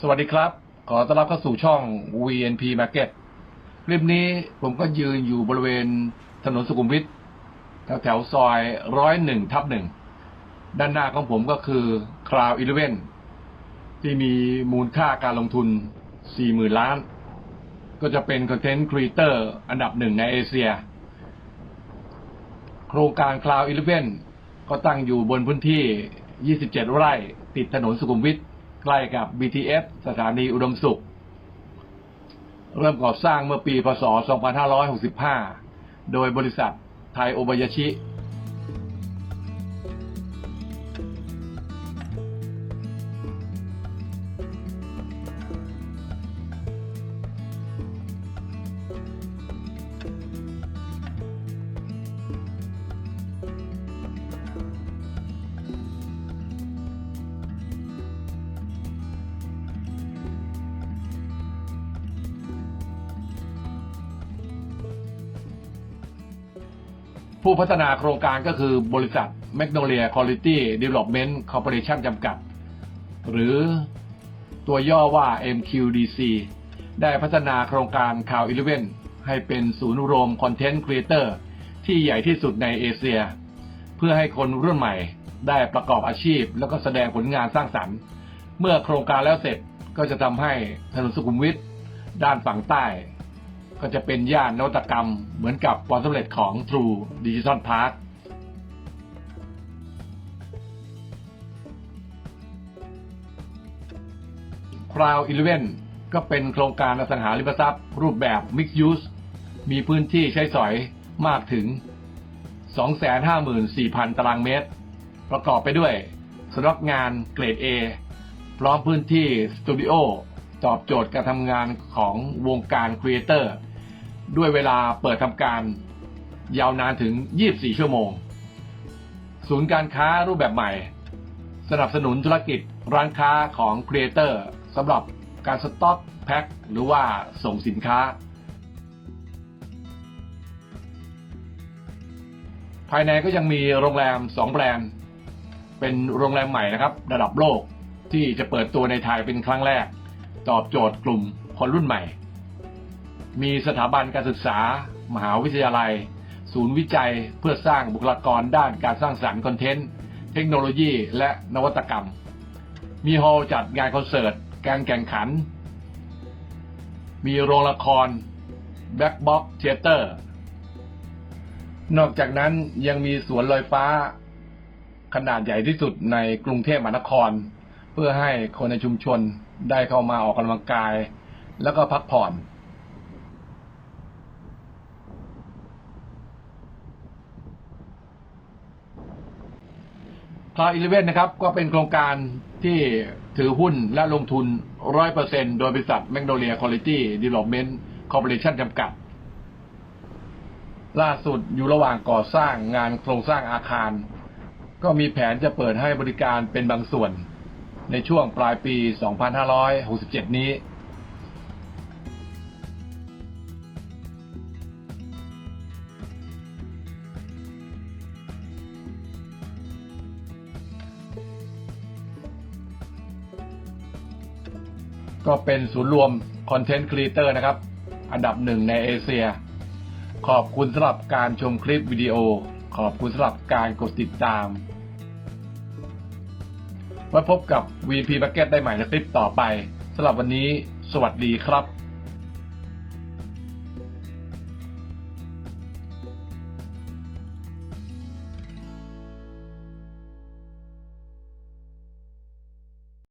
สวัสดีครับ ขอต้อนรับเข้าสู่ช่อง VNP Market คลิปนี้ผมก็ยืนอยู่บริเวณถนนสุขุมวิทแถวแถวซอยร้อยหนึ่งทับหนึ่ง ด้านหน้าของผมก็คือ Cloud Eleven ที่มีมูลค่าการลงทุน 40,000 ล้าน ก็จะเป็นคอนเทนต์ครีเอเตอร์อันดับหนึ่งในเอเชีย โครงการ Cloud Eleven ก็ตั้งอยู่บนพื้นที่ 27 ไร่ ติดถนนสุขุมวิท ใกล้กับ BTS สถานีอุดมสุข เริ่มก่อสร้างเมื่อปี พศ 2565 โดยบริษัทไทยโอบายาชิ ผู้พัฒนาโครงการก็คือบริษัท Magnolia Quality Development Corporation จำกัด หรือตัวย่อว่า MQDC ได้พัฒนาโครงการ Cloud Eleven ให้เป็นศูนย์รวมคอนเทนต์ครีเอเตอร์ที่ใหญ่ที่สุดในเอเชีย เพื่อให้คนรุ่นใหม่ได้ประกอบอาชีพ แล้วก็แสดงผลงานสร้างสรรค์ เมื่อโครงการแล้วเสร็จก็จะทำให้ถนนสุขุมวิทด้านฝั่งใต้ ก็จะเป็นย่านนวัตกรรมเหมือนกับความสำเร็จของ True Digital Park Cloud Eleven ก็เป็นโครงการอสังหาริมทรัพย์ รูปแบบ Mixed Use มีพื้นที่ใช้สอยมากถึง 254,000 ตารางเมตร ประกอบไปด้วยสำนักงานเกรด A พร้อมพื้นที่สตูดิโอตอบโจทย์การทำงานของวงการครีเอเตอร์ ด้วยเวลาเปิดทำการยาวนานถึง 24 ชั่วโมง ศูนย์การค้ารูปแบบใหม่ สนับสนุนธุรกิจร้านค้าของครีเอเตอร์สำหรับการสต็อกแพ็คหรือว่าส่งสินค้า ภายในก็ยังมีโรงแรม 2 แบรนด์ เป็นโรงแรมใหม่นะครับ ระดับโลกที่จะเปิดตัวในไทยเป็นครั้งแรก ตอบโจทย์กลุ่มคนรุ่นใหม่ มีสถาบันการศึกษา มหาวิทยาลัย ศูนย์วิจัยเพื่อสร้างบุคลากรด้านการสร้างสรรค์คอนเทนต์ เทคโนโลยี และนวัตกรรม มีฮอลล์จัดงานคอนเสิร์ต การแข่งขัน มีโรงละคร Black Box Theater นอกจากนั้นยังมีสวนลอยฟ้า ขนาดใหญ่ที่สุดในกรุงเทพมหานคร เพื่อให้คนในชุมชนได้เข้ามาออกกำลังกาย แล้วก็พักผ่อน คลาอีเลเวนนะครับ ก็เป็นโครงการที่ถือหุ้นและลงทุน100%โดยบริษัท Magnolia Quality Development Corporation จำกัด ล่าสุดอยู่ระหว่างก่อสร้างงานโครงสร้างอาคาร ก็มีแผนจะเปิดให้บริการเป็นบางส่วน ในช่วงปลายปี 2567 นี้ ก็เป็นศูนย์รวมคอนเทนต์ครีเอเตอร์นะครับ อันดับหนึ่งในเอเชีย ขอบคุณสำหรับการชมคลิปวิดีโอ ขอบคุณสำหรับการกดติดตาม ไว้พบกับ VP Bucket ได้ใหม่ในคลิปต่อไปสำหรับวันนี้ สวัสดีครับ